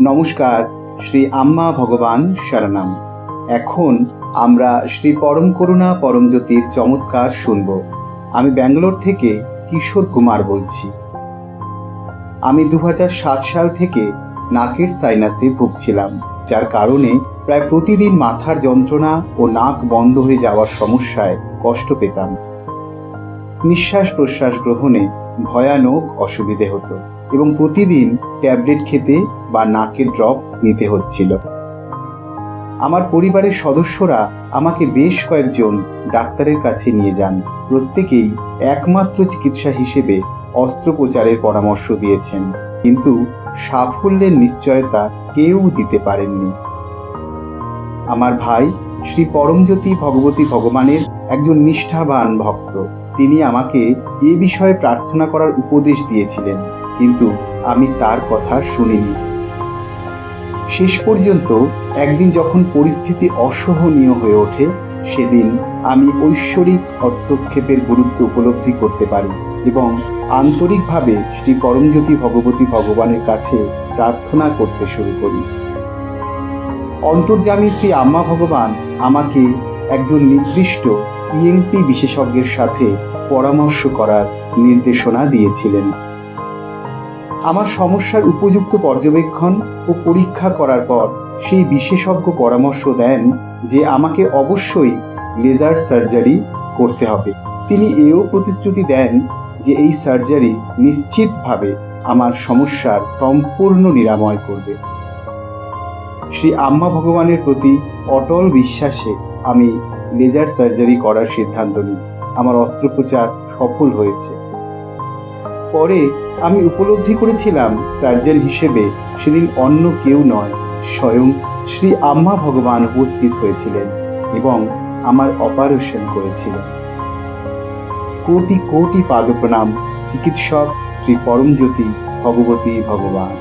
নমস্কার, শ্রী আম্মা ভগবান শরণাম। এখন আমরা শ্রী পরম করুণা পরমজ্যোতির চমৎকার শুনব। আমি ব্যাঙ্গালোর থেকে কিশোর কুমার বলছি। আমি দু সাল থেকে নাকের সাইনাসে ভুগছিলাম, যার কারণে প্রায় প্রতিদিন মাথার যন্ত্রণা ও নাক বন্ধ হয়ে যাওয়ার সমস্যায় কষ্ট পেতাম। নিঃশ্বাস প্রশ্বাস গ্রহণে ভয়ানক অসুবিধে হতো এবং প্রতিদিন ট্যাবলেট খেতে বা নাকের ড্রপ নিতে হচ্ছিল। আমার পরিবারের সদস্যরা আমাকে বেশ কয়েকজন ডাক্তারের কাছে নিয়ে যান। প্রত্যেকেই একমাত্র চিকিৎসা হিসেবে অস্ত্রোপচারের পরামর্শ দিয়েছেন। কিন্তু সাফল্যের নিশ্চয়তা কেউ দিতে পারেননি। আমার ভাই শ্রী পরমজ্যোতি ভগবতী ভগবানের একজন নিষ্ঠাবান ভক্ত। তিনি আমাকে এ বিষয়ে প্রার্থনা করার উপদেশ দিয়েছিলেন, কিন্তু আমি তার কথা শুনিনি। শেষ পর্যন্ত একদিন যখন পরিস্থিতি অসহনীয় হয়ে ওঠে, সেদিন আমি ঐশ্বরিক হস্তক্ষেপের গুরুত্ব উপলব্ধি করতে পারি এবং আন্তরিকভাবে শ্রী পরমজ্যোতি ভগবতী ভগবানের কাছে প্রার্থনা করতে শুরু করি। অন্তর্যামী শ্রী আম্মা ভগবান আমাকে একজন নির্দিষ্ট ইএনটি বিশেষজ্ঞের সাথে পরামর্শ করার নির্দেশনা দিয়েছিলেন। আমার সমস্যার উপযুক্ত পর্যবেক্ষণ ও পরীক্ষা করার পর সেই বিশেষজ্ঞ পরামর্শ দেন যে আমাকে অবশ্যই লেজার সার্জারি করতে হবে। তিনি এও প্রতিশ্রুতি দেন যে এই সার্জারি নিশ্চিতভাবে আমার সমস্যার সম্পূর্ণ নিরাময় করবে। শ্রী আম্মা ভগবানের প্রতি অটল বিশ্বাসে আমি লেজার সার্জারি করার সিদ্ধান্ত নিই। আমার অস্ত্রোপচার সফল হয়েছে। পরে আমি উপলব্ধি করেছিলাম সার্জন হিসেবে সেদিন অন্য কেউ নয়, স্বয়ং শ্রী আম্মা ভগবান উপস্থিত হয়েছিলেন এবং আমার অপারেশন করেছিলেন। কোটি কোটি পাদপ্রণাম, চিকিৎসক শ্রী পরমজ্যোতি ভগবতী ভগবান।